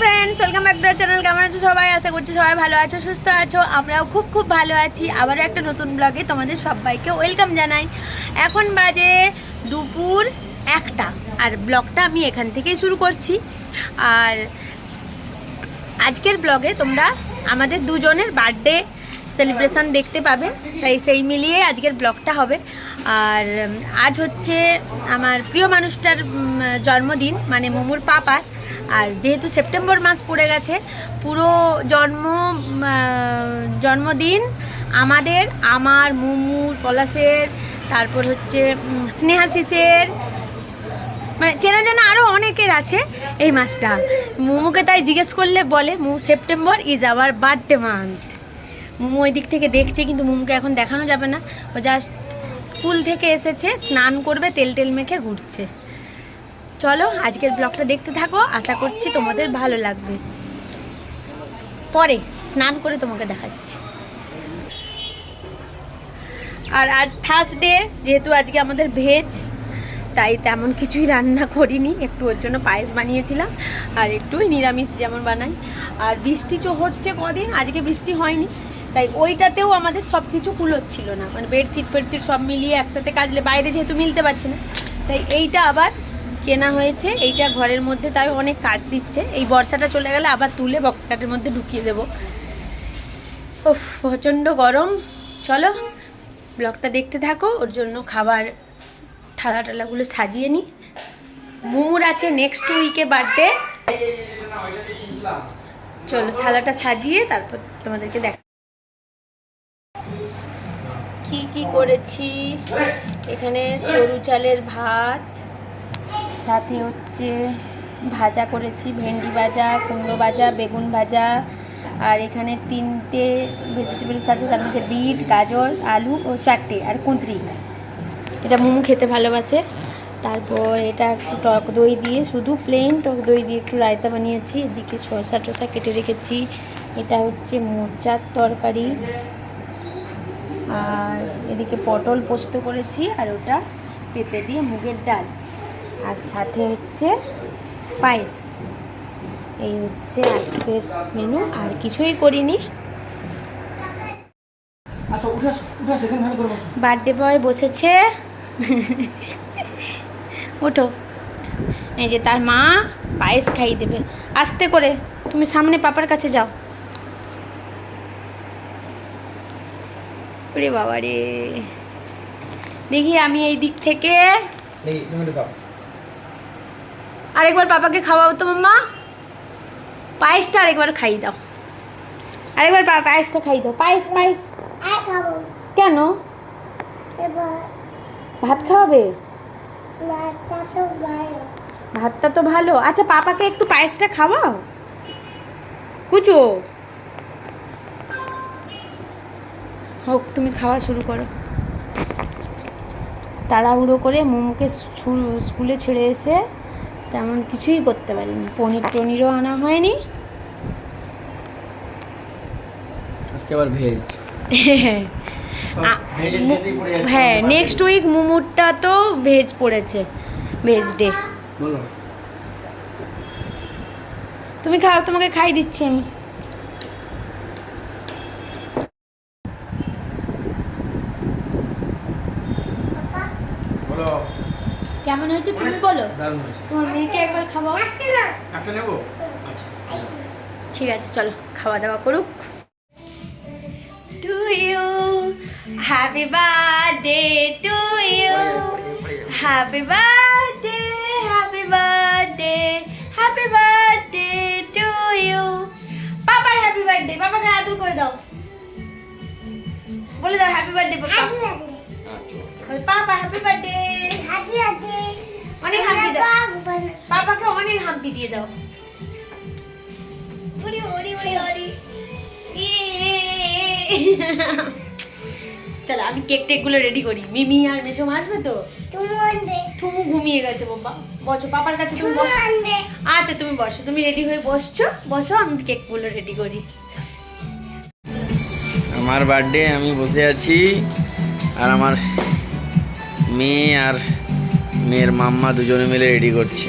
Friends welcome back to channel কেমন আছো সবাই? আশা করছি সবাই ভালো আছো, সুস্থ আছো। আমরাও খুব খুব ভালো আছি। আবারও একটা নতুন ব্লগে তোমাদের সবাইকে ওয়েলকাম জানাই। এখন বাজে দুপুর একটা। আর ব্লগটা আমি এখান থেকেই শুরু করছি। আর আজকের ব্লগে তোমরা আমাদের দুজনের বার্থডে সেলিব্রেশন দেখতে পাবে। তাই সেই মিলিয়ে আজকের ব্লগটা হবে। আর আজ হচ্ছে আমার প্রিয় মানুষটার জন্মদিন মানে মোমুর পাপার আর যেহেতু সেপ্টেম্বর মাস পড়ে গেছে, পুরো জন্ম জন্মদিন আমাদের, আমার মুমুর পলাশের, তারপর হচ্ছে স্নেহাশিসের মানে চেনা জানা আরও অনেকের আছে এই মাসটা। মোমোকে তাই জিজ্ঞেস করলে বলে, মু, September is our birthday month. Momo ওই দিক থেকে দেখছে, কিন্তু মোমোকে এখন দেখানো যাবে না। ও জাস্ট স্কুল থেকে এসেছে, স্নান করবে তেল টেল মেখে ঘুরছে। চলো, আজকের ব্লগটা দেখতে থাকো, আশা করছি তোমাদের ভালো লাগবে। পরে স্নান করে তোমাকে দেখাচ্ছি। আর আজ থার্সডে যেহেতু আজকে আমাদের ভেজ তাই তেমন কিছুই রান্না করিনি, একটু ওর জন্য পায়েস বানিয়েছিলাম, আর একটু নিরামিষ যেমন বানাই। আর বৃষ্টি চো হচ্ছে কদিন, আজকে বৃষ্টি হয়নি, তাই ওইটাতেও আমাদের সব কিছু কুলোচ্ছিল না। মানে বেডশিট ফেডশিট সব মিলিয়ে একসাথে কাজলে বাইরে যেহেতু মিলতে পারছে না, তাই এইটা আবার কেনা হয়েছে, এইটা ঘরের মধ্যে তাই অনেক কাজ দিচ্ছে। এই বর্ষাটা চলে গেলে আবার তুলে বক্স কাটের মধ্যে ঢুকিয়ে দেবো। উফ, প্রচণ্ড গরম। চলো, ব্লগটা দেখতে থাকো, ওর জন্য খাবার থালা টালাগুলো সাজিয়ে নিই মুমুর আছে নেক্সট উইকে বার্থডে চলো, থালাটা সাজিয়ে তারপর তোমাদেরকে দেখ কি কি করেছি? এখানে সরু চালের ভাত। সাথে হচ্ছে ভাজা করেছি, ভেন্ডি ভাজা, কুমড়ো ভাজা, বেগুন ভাজা, আর এখানে তিনটে ভেজিটেবলস আছে, তার মধ্যে বিট, গাজর, আলু ও চারটে, আর কুঁদরি। এটা মোমো খেতে ভালোবাসে। তারপর এটা একটু টক দই দিয়ে, শুধু প্লেন টক দই দিয়ে একটু রায়তা বানিয়েছি। এদিকে শসা টসা কেটে রেখেছি। এটা হচ্ছে মোচার তরকারি। আর এদিকে পটল পোস্ত করেছি, আর ওটা পেঁপে দিয়ে মুগের ডাল। আর সাথে হচ্ছে পায়েস। এই হচ্ছে আজকের মেনু আর কিছুই করিনি। বার্থডে বয় বসেছে। ওঠো। এই যে তার মা পায়েস খাইয়ে দেবে। আস্তে করে তুমি সামনে পাপার কাছে যাও। ওরে বাবা রে দেখি আমি এই দিক থেকে ঢুকাও আরেকবার পাপাকে খাওয়াও তো মাম্মা পায়েসটা আরেকবার খাইয়ে দাও। আরেকবার পায়েসটা খাইয়ে দাও। পায়েস পায়েস। আর খাব। কেন? এবার ভাত খাওয়াবে? ভাতটা তো ভালো। আচ্ছা পাপাকে একটু পায়েসটা খাওয়াও। কুচো। হোক তুমি খাওয়া শুরু করো। তাড়াহুড়ো করে মোমোকে স্কু- স্কুলে ছেড়ে এসে তেমন কিছুই করতে পারিনি। পনির টনিরও আনা হয়নি। আজকে আবার ভেজ। হ্যাঁ নেক্সট উইক মোমোরটা তো ভেজ পড়েছে ভেজ ডে তুমি খাও তোমাকে খাই দিচ্ছি আমি। বলো। কেমন হয়েছে তুমি বলো? তোমার মেয়েকে একবার খাওয়াও। একটা নেব? আচ্ছা ঠিক আছে চলো খাওয়া দাওয়া করুক। To you happy birthday to you happy birthday happy birthday happy birthday to you পাপার হ্যাপি বার্থডে পাপাকে আদু করে দাও। বলে দাও happy birthday papa. Papa happy birthday Hampi দিয়ে দাও। ওরে ওরে ওরে ওরে চলো আমি কেক টেকগুলো রেডি করি। মিমি আর মেসো আসবে তো? তুমি তুমি ঘুমিয়ে গেছে বাবা বসো পাপার কাছে তুমি বসো। আচ্ছা তুমি বসো তুমি রেডি হয়ে বসছো? বসো আমি কেকগুলো রেডি করি। আমার বার্থডে আমি বসে আছি। আর আমার মেয়ে আর মেয়ের মাম্মা দুজনে মিলে রেডি করছে।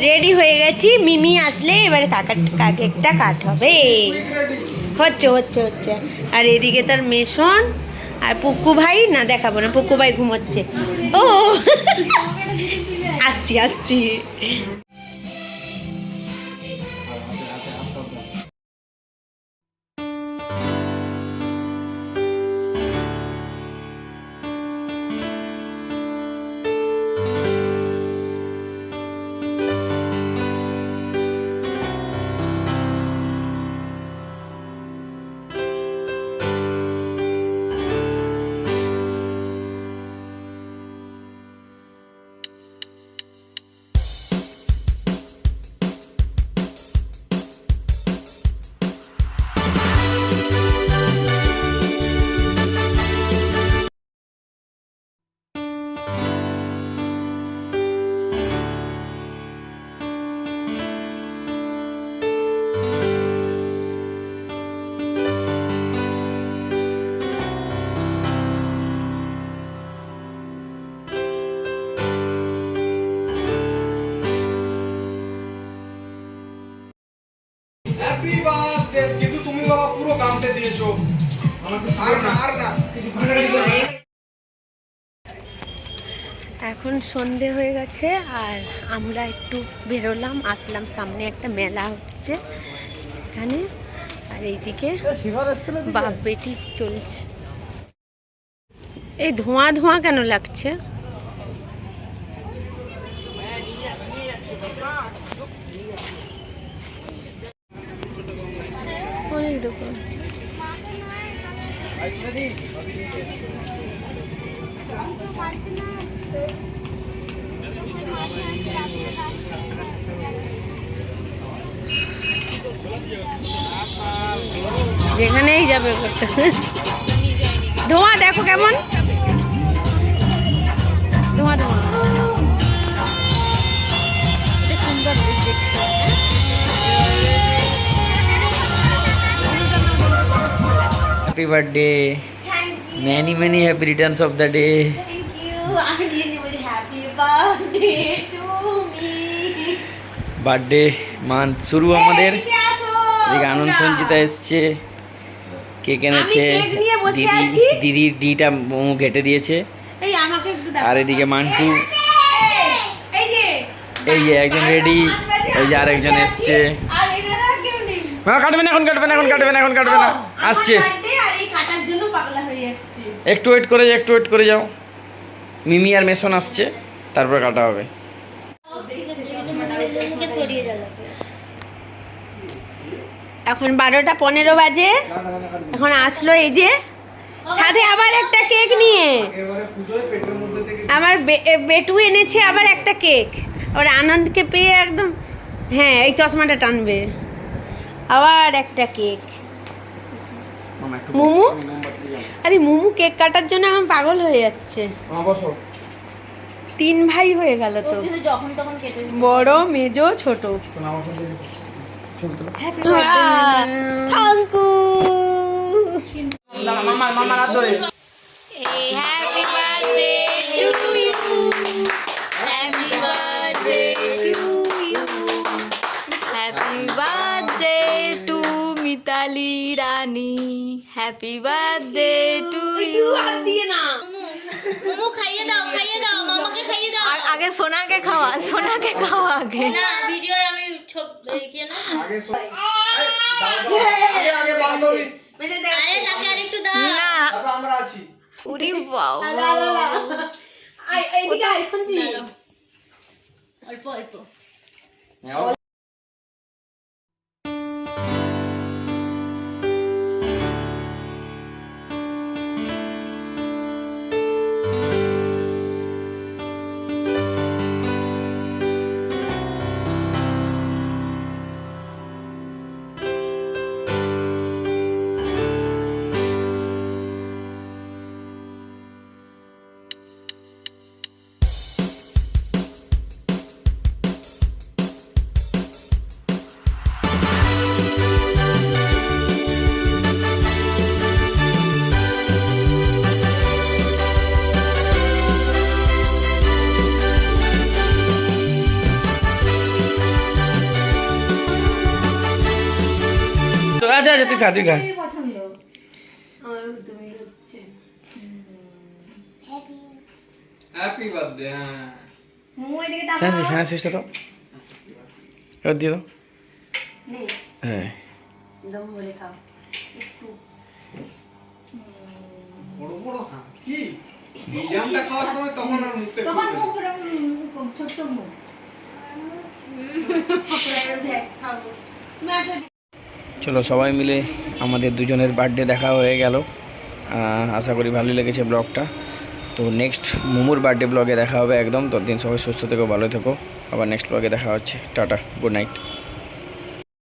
রেডি হয়ে গেছি। মিমি আসলে এবারে কাকা কেকটা কাট হবে। হচ্ছে হচ্ছে হচ্ছে। আর এদিকে তার মেশন। আর পুকু ভাই, না দেখাবো না, পুকু ভাই ঘুমোচ্ছে। ও! আসছি আসছি। দিয়েছ। আর না। আর না এখন সন্ধে হয়ে গেছে আর আমরা একটু বেরোলাম আসলাম সামনে একটা মেলা হচ্ছে সেখানে। আর এইদিকে বাপ বেটি চলছে। এই ধোঁয়া ধোঁয়া কেন লাগছে? অনেক দোকান যেখানেই যাবে ধোঁয়া দেখো কেমন? Happy birthday many many happy returns of the day birthday month শুরু আমাদের। এদিকে আনন্দ সঞ্চিতা এসছে। কেক এনেছে। নিয়ে বসে দিদি দিদির ডিটা মোমো ঘেটে দিয়েছে। আর এদিকে মান্টু। এই যে একজন রেডি এই যে আরেকজন এসছে। কাটবে না এখন কাটবে না এখন কাটবে না এখন কাটবে না। আসছে আমার birthday আর এই কাটার জন্য পাগলা হয়ে যাচ্ছে। একটু ওয়েট করে যাও একটু ওয়েট করে যাও। মিমি আর মেশন আসছে তারপরে কাটা হবে। এখন বারোটা পনেরো বাজে। এখন আসলো এই যে সাথে আবার একটা কেক নিয়ে। আমার বে- বেটু এনেছে আবার একটা কেক ওর আনন্দকে পেয়ে একদম হ্যাঁ এই চশমাটা টানবে। আবার একটা কেক মোমো আরে মোমো কেক কাটার জন্য এখন পাগল হয়ে যাচ্ছে। বসো। তিন ভাই হয়ে গেল তো। বড় মেজো ছোট। থ্যাংকু মামা মামা হ্যাপি বার্থডে টু ইউ হাত দিয়ে না। মোমো খাইয়ে দাও খাইয়ে দাও মামাকে খাইয়ে দাও। আগে সোনাকে খাওয়া সোনাকে খাওয়া আগে। না ভিডিওর আমি ছব এই কি না আগে। আগে আগে বান্ধবী আরে তাকে আরেকটু দাও। না। আমরা আছি। বাবা। এইদিকে আয় শুনছি। অল্প অল্প। আচ্ছা তুই খা তুই খা। হ্যাঁ। হ্যাঁ হ্যাঁ সুইচটা এবার দিয়ে দাও। হ্যাঁ। বড় বড় হ্যাঁ কি? খাওয়ার সময় তখন আর মুখটা তখন মুখ ছোট্ট মুখ। চলো সবাই মিলে আমাদের দুজনের বার্থডে দেখা হয়ে গেল। আশা করি ভালোই লেগেছে ব্লগটা। তো নেক্সট মোমোর বার্থডে ব্লগে দেখা হবে একদম। ততদিন সবাই সুস্থ থেকো, ভালো থেকো। আবার নেক্সট ব্লগে দেখা হচ্ছে। Tata good night